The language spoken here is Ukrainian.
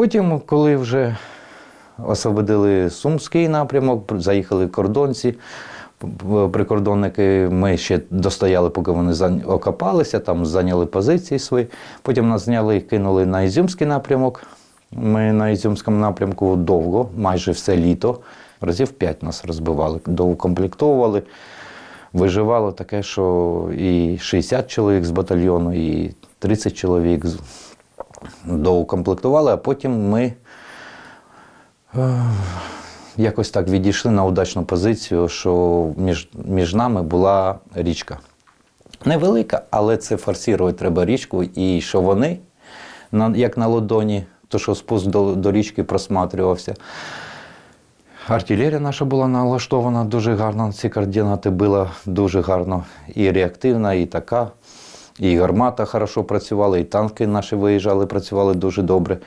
Потім, коли вже освободили Сумський напрямок, заїхали кордонці, прикордонники, ми ще достояли, поки вони окопалися, там зайняли позиції свої. Потім нас зняли і кинули на Ізюмський напрямок. Ми на Ізюмському напрямку довго, майже все літо. Разів п'ять нас розбивали, доукомплектовували. Виживало таке, що і 60 чоловік з батальйону, і 30 чоловік доукомплектували, а потім ми е, якось так відійшли на удачну позицію, що між, між нами була річка. Невелика, але це форсувати треба річку, і що вони, як на ладоні, то що спуск до, до річки просматрювався. Артилерія наша була налаштована дуже гарно, ці координати була дуже гарно. І реактивна, і така. І гармата хорошо працювала, і танки наші виїжджали, працювали дуже добре.